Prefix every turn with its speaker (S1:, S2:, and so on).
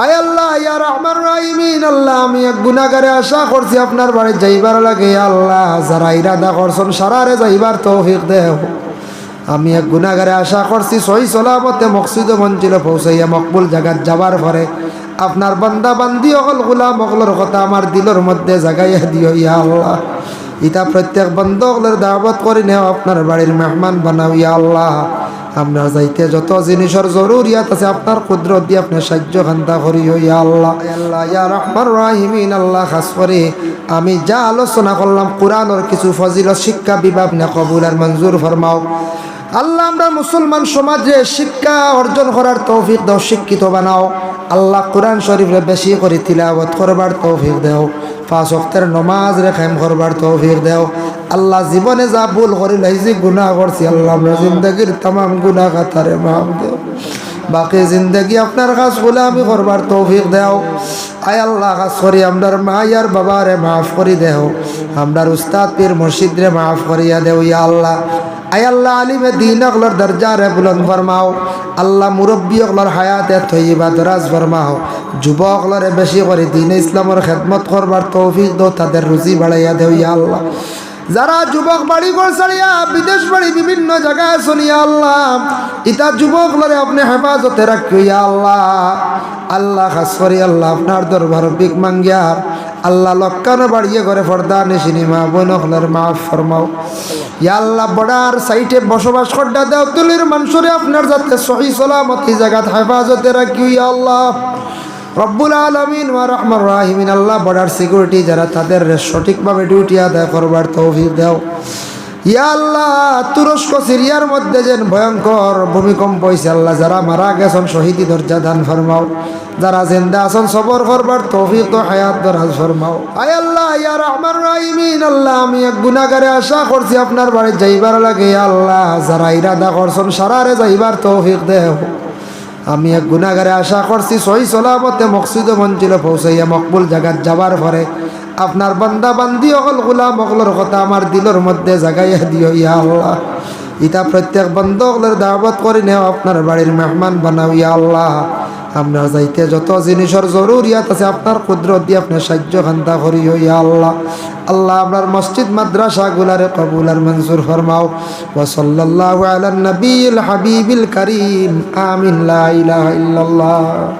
S1: আয় আল্লাহ, ইয়া রহমান রাহিমিন, আল্লাহ, আমি এক গুনাগারে আশা করছি আপনার বাড়ি যাইবার লাগে। আল্লাহ, যারা ইরাদা করছেন, সারারে যাইবার তৌফিক দেও। আমি এক গুনাগারে আশা করছি, সহি সলামতে মকসুদ মঞ্জিলে পৌঁছাইয়া মকবুল জায়গাত যাবার পরে আপনার বান্দা বান্দি অকল গোলাম অকলের কথা আমার দিলের মধ্যে জাগাইয়া দিও, ইয়া আল্লাহ। ইটা প্রত্যেক বন্ধকলের দাওয়াত করি নেও, আপনার বাড়ির মেহমান বানাও, ইয়া আল্লাহ। আপনার যাইতে যত জিনিসের জরুরিয়াত আছে, আপনার কুদরত দিয়ে আপনি সাহায্য খান্তা করি ইয়া আল্লাহ। আল্লাহ ইয়া রহমান রাহিমিন, আল্লাহ খাস করে। আমি যা আলোচনা করলাম, কোরআনের কিছু ফজিলত, শিক্ষা বিভাগ না কবুল আর মঞ্জুর ফরমাও। আল্লাহ, আমরা মুসলমান সমাজে শিক্ষা অর্জন করার তৌফিক দাও, শিক্ষিত বানাও। আল্লাহ কোরআন শরীফরে বেশি করে তিলাবত করবার তৌফিক দেও। পাঁচ অক্তের নমাজ রে খাইম করবার তৌফিক দেও। আল্লাহ জীবনে যা ভুল করি লাইছি গুনাহ করছি, আল্লাহ আমরা জিন্দগির তাম গুনাহ কাতারে মাফ দেও। বাকি জিন্দগি আপনার কাজ বলে আমি করবার তৌফিক দেও। আয় আল্লাহ, কাজ করি, আমরার মায়ার বাবারে মাফ করি দেও। আমরার উস্তাদ পীর মুর্শিদ রে মাফ করিয়া দেও, ইয়া আল্লাহ। আয় আল্লাহ আলিমে দিন অকলর দরজা রে বুলন্দ ফরমাও। আল্লাহ মুরব্বী অকলর হায়াতে থইবা দরাজ ফরমাও। যুবক অকলরে বেশি করে দিন ইসলামের খেদমত করবার তৌফিক দো তাদের রুচি বাড়াইয়া দেও ইয়া আল্লাহ। যারা যুবক বাড়ি ঘর বিদেশ বাড়ি বিভিন্ন জায়গায় শুনিয়া আল্লাহ, ইতা যুবক লরে আপনি হেফাজতে রাখিয়া আল্লাহ। আল্লাহ খাস করি, আল্লাহ আপনার দরবার বিক মাঙ্গিয়ার। আল্লাহ লক্কানো বাড়িয়ে ঘরে ফর্দা নে মা বোন হলার মা ফরমাও। ইয়া আল্লাহ বড়ার সাইটে বসবাস করডা দেও তুলির মানুষরে আপনার যাতে সহি সলামতি জায়গাত হেফাজতে রাখিও, ইয়া আল্লাহ। রব্বুল আলমিন ওয়া রহমান রাহিমিন, আল্লাহ বর্ডার সিকিউরিটি যারা তাদের সঠিকভাবে ডিউটি আদায় করবার তৌফিক দাও। আল্লাহ, তুরস্ক, সিরিয়ার মধ্যে যেন ভয়ঙ্কর ভূমিকম্প হয়েছে আল্লাহ যারা মারা গেছেন, শহীদি দরজা দান ফরমাও। যারা জিন্দা আছেন, সবর করবার তৌফিক তো হায়াত দরাজ ফরমাও। আয় আল্লাহ, ইয়া রহমান রাহিমিন, আল্লাহ, আমি এক গুনাগারে আশা করছি, আপনার বাড়ি যাইবার লাগে। আল্লাহ, যারা ইরাদা করছেন, সারারে যাইবার তৌফিক দেও। আমি এক গুনাগারে আশা করছি, সহি সলামতে মকসুদ মঞ্জিলে পৌঁছাইয়া মকবুল জায়গাত যাবার পরে আপনার বান্দা বান্দি অকল গোলাম অকলের কথা আমার দিলের মধ্যে জাগাইয়া দিও ইয়া আল্লাহ। ইটা প্রত্যেক বন্ধকলের দাওয়াত করি নেও আপনার বাড়ির মেহমান বানাও, ইয়া আল্লাহ। আপনার যাইতে যত জিনিসের জরুরিয়াত আছে আপনার কুদরত দিয়ে আপনি সাহায্য খান্তা করি ইয়া আল্লাহ। আল্লাহ আপনার মসজিদ, মাদ্রাসা গুলারে কবুল আর মঞ্জুর ফরমাও। ওয়া সাল্লাল্লাহু আলা নবীল হাবিবিল করিম। আমিন, লা ইলাহা ইল্লাল্লাহ।